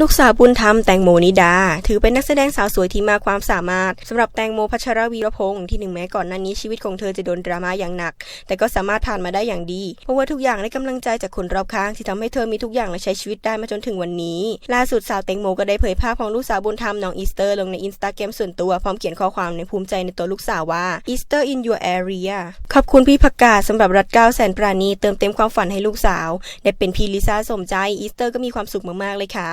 ลูกสาวบุญธรรมแตงโมนิดา ถือเป็นนักแสดงสาวสวยที่มาความสามารถสำหรับแตงโมพัชรวีรพงศ์ที่หนึ่งแม้ก่อนหน้านี้ชีวิตของเธอจะโดนดราม่าอย่างหนัก แต่ก็สามารถผ่านมาได้อย่างดี เพราะว่าทุกอย่างได้กำลังใจจากคนรอบข้าง ที่ทำให้เธอมีทุกอย่างและใช้ชีวิตได้มาจนถึงวันนี้ ล่าสุดสาวแตงโมก็ได้เผยภาพของลูกสาวบุญธรรมน้องอีสเตอร์ลงในอินสตาแกรมส่วนตัวพร้อมเขียนข้อความในภูมิใจในตัวลูกสาวว่า Easter in your area ขอบคุณพี่พักกาสำหรับรัฐเก้าแสนปราณีเติมเต็มความฝันให้ลูกสาวได้เป็นพี่ลิซ่าสมใจอีสเตอร์ก็มีความสุขมากๆเลยค่ะ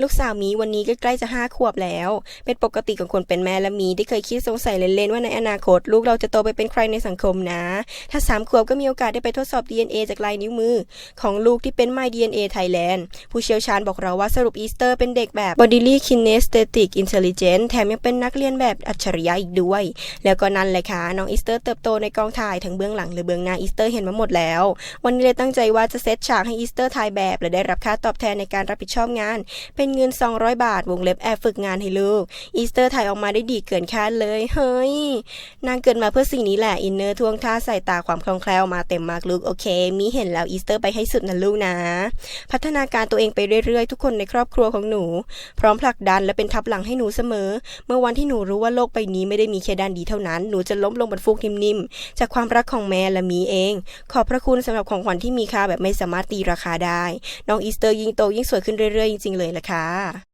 ลูกสาวมีวันนี้ก็ใกล้จะห้าขวบแล้ว เป็นปกติของคนเป็นแม่และมีได้เคยคิดสงสัยเล่นๆว่าในอนาคต ลูกเราจะโตไปเป็นใครในสังคมนะ ถ้าสามขวบก็มีโอกาสได้ไปทดสอบ DNA จากลายนิ้วมือ ของลูกที่เป็น My DNA Thailand ผู้เชี่ยวชาญบอกเราว่าสรุปอีสเตอร์เป็นเด็กแบบ Bodily Kinesthetic Intelligent แถมยังเป็นนักเรียนแบบอัจฉริยะอีกด้วย แล้วก็นั่นแหละค่ะน้องอีสเตอร์เติบโตในกองถ่ายทั้งเบื้องหลังหรือเบื้องหน้าอีสเตอร์เห็นมาหมดแล้ว วันนี้เลยตั้งใจว่าจะเซตฉากให้อีสเตอร์ถ่ายแบบ และได้รับค่าตอบแทนในการรับผิดชอบงานเป็นเงิน 200 บาท วงเล็บแอบฝึกงานให้ลูก อีสเตอร์ถ่ายออกมาได้ดีเกินคาดเลย เฮ้ย นางเกิดมาเพื่อสิ่งนี้แหละ อินเนอร์ท่วงท่าใส่ตาความคล่องแคล่วมาเต็มมากลูก โอเค มีเห็นแล้วอีสเตอร์ไปให้สุดนะลูกนะ พัฒนาการตัวเองไปเรื่อยๆ ทุกคนในครอบครัวของหนู พร้อมผลักดันและเป็นทับหลังให้หนูเสมอ เมื่อวันที่หนูรู้ว่าโลกใบนี้ไม่ได้มีแค่ด้านดีเท่านั้น หนูจะล้มลงบนฟูกนิ่มๆ จากความรักของแม่และมีเอง ขอบพระคุณสำหรับของขวัญที่มีค่าแบบไม่สามารถตีราคาได้ น้องอีสเตอร์ยิ่งโตยิ่งสวยขึ้นเรื่อยๆ จริงๆเลยะค่ะ